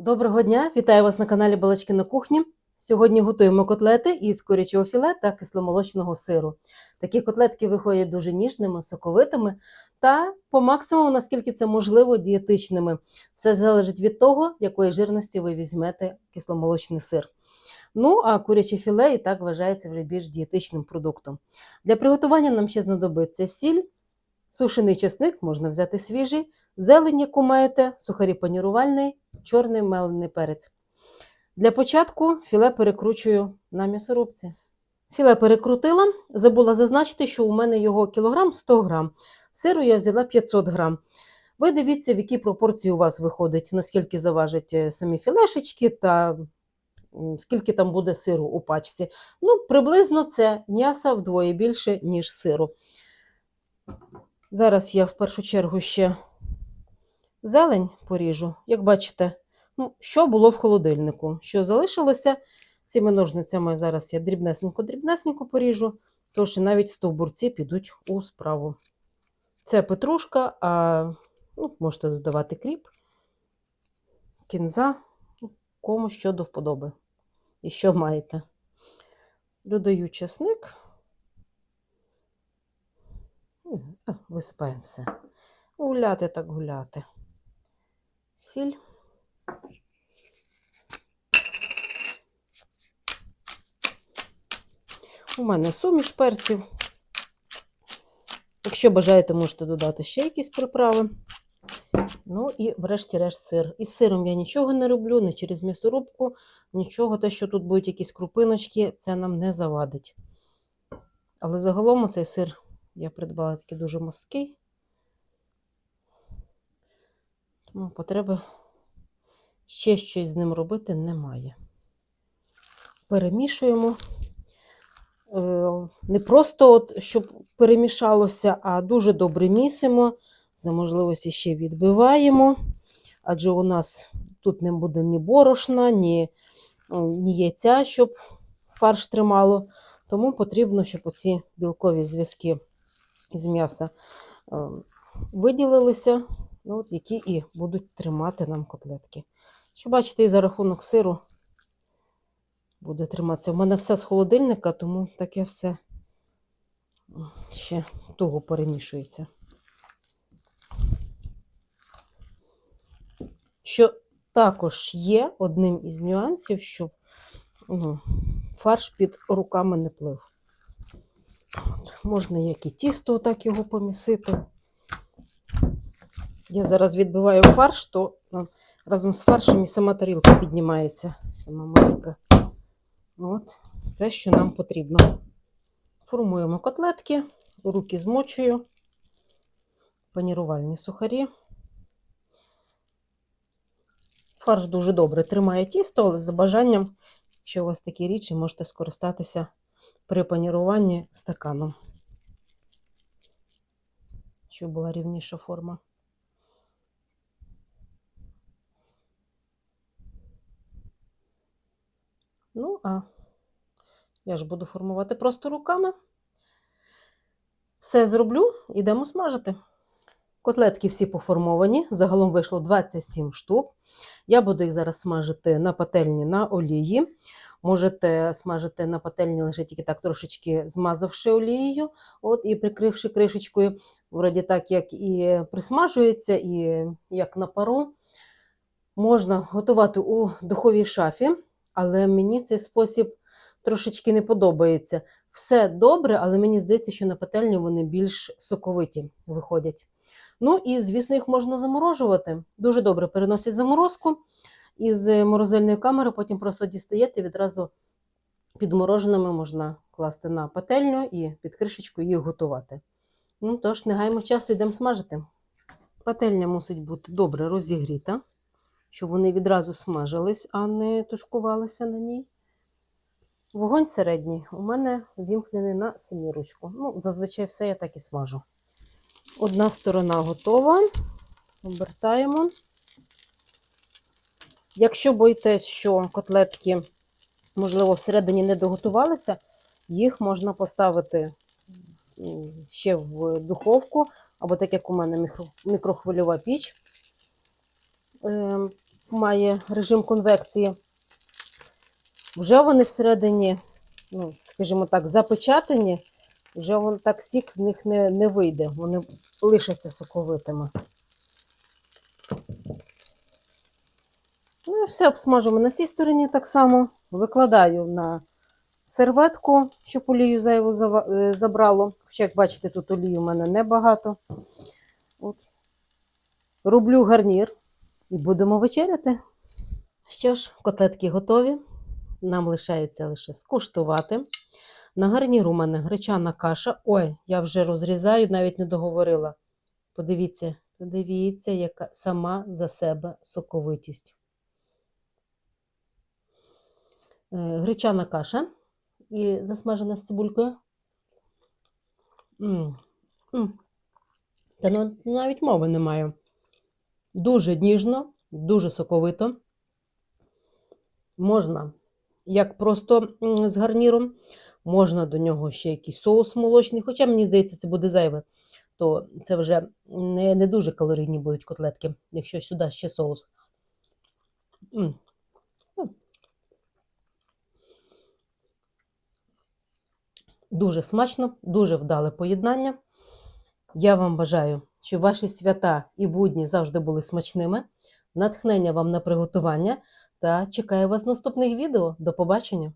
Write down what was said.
Доброго дня! Вітаю вас на каналі Балачки на кухні. Сьогодні готуємо котлети із курячого філе та кисломолочного сиру. Такі котлетки виходять дуже ніжними, соковитими та по максимуму, наскільки це можливо, дієтичними. Все залежить від того, якої жирності ви візьмете кисломолочний сир. Ну, а куряче філе і так вважається вже більш дієтичним продуктом. Для приготування нам ще знадобиться сіль, сушений чесник, можна взяти свіжий, зелень, яку маєте, сухарі панірувальний, чорний мелений перець. Для початку філе перекручую на м'ясорубці. Філе перекрутила, забула зазначити, що у мене його кілограм 100 грам. Сиру я взяла 500 грам. Ви дивіться, в якій пропорції у вас виходить, наскільки заважать е, самі філешечки та скільки там буде сиру у пачці. Ну, приблизно це м'яса вдвоє більше, ніж сиру. Зараз я в першу чергу ще зелень поріжу. Як бачите, ну, що було в холодильнику, що залишилося цими ножницями. Зараз я дрібнесенько-дрібнесенько поріжу, тож навіть стовбурці підуть у справу. Це петрушка, а ну, можете додавати кріп, кінза, ну, кому що до вподоби. І що маєте. Додаю чесник. Висипаємо все. Гуляти так гуляти. Сіль. У мене суміш перців. Якщо бажаєте, можете додати ще якісь приправи. Ну і врешті-решт сир. Із сиром я нічого не роблю, не через м'ясорубку, нічого, те, що тут будуть якісь крупиночки, це нам не завадить. Але загалом цей сир я придбала такий дуже масткий. Тому потреби ще щось з ним робити немає. Перемішуємо. Е, Не просто, от, щоб перемішалося, а дуже добре місимо. За можливості ще відбиваємо. Адже у нас тут не буде ні борошна, ні, ні яйця, щоб фарш тримало. Тому потрібно, щоб оці білкові зв'язки з м'яса е, виділилися, ну, от, які і будуть тримати нам котлетки. Що бачите, і за рахунок сиру буде триматися. У мене все з холодильника, тому таке все ще туго перемішується. Що також є одним із нюансів, щоб ну, фарш під руками не плив. Можна як і тісто так його помісити. Я зараз відбиваю фарш, то ну, разом з фаршем і сама тарілка піднімається, сама миска. От, те, що нам потрібно. Формуємо котлетки, руки змочую, панірувальні сухарі. Фарш дуже добре тримає тісто, але за бажанням, якщо у вас такі річі, можете скористатися при паніруванні стаканом, щоб була рівніша форма. Ну, а я ж буду формувати просто руками. Все зроблю, ідемо смажити. Котлетки всі поформовані, загалом вийшло 27 штук. Я буду їх зараз смажити на пательні на олії. Можете смажити на пательні лише тільки так трошечки змазавши олією, от, і прикривши кришечкою, вроді так, як і присмажується, і як на пару. Можна готувати у духовій шафі, але мені цей спосіб трошечки не подобається. Все добре, але мені здається, що на пательні вони більш соковиті виходять. Ну і, звісно, їх можна заморожувати. Дуже добре переносять заморозку із морозильної камери, потім просто дістаєте відразу підмороженими можна класти на пательню і під кришечкою їх готувати. Ну, тож, не гаємо часу, йдемо смажити. Пательня мусить бути добре розігріта, щоб вони відразу смажились, а не тушкувалися на ній. Вогонь середній у мене вімкнений на семірочку. Ну, зазвичай все я так і смажу. Одна сторона готова. Обертаємо. Якщо боїтесь, що котлетки, можливо, всередині не доготувалися, їх можна поставити ще в духовку, або так як у мене мікро- мікрохвильова піч. Ем, має режим конвекції. Вже вони всередині, ну, скажімо так, запечатані, вже вон так сік з них не, не вийде, вони лишаться соковитими. Ну і все обсмажимо на цій стороні так само. Викладаю на серветку, щоб олію зайву е, забрало. Хоча, як бачите, тут олії у мене небагато. От. Роблю гарнір і будемо вечеряти. Що ж, котлетки готові. Нам лишається лише скуштувати. На гарнір у мене гречана каша. Ой, я вже розрізаю, навіть не договорила. Подивіться, подивіться, яка сама за себе соковитість. Е, Гречана каша і засмажена з цибулькою. М, м. Та ну, навіть мови немає. Дуже ніжно, дуже соковито. Можна як просто з гарніром, можна до нього ще якийсь соус молочний, хоча мені здається, це буде зайве, то це вже не, не дуже калорійні будуть котлетки, якщо сюди ще соус. М. Дуже смачно, дуже вдале поєднання. Я вам бажаю, щоб ваші свята і будні завжди були смачними. Натхнення вам на приготування та чекаю вас наступних відео. До побачення!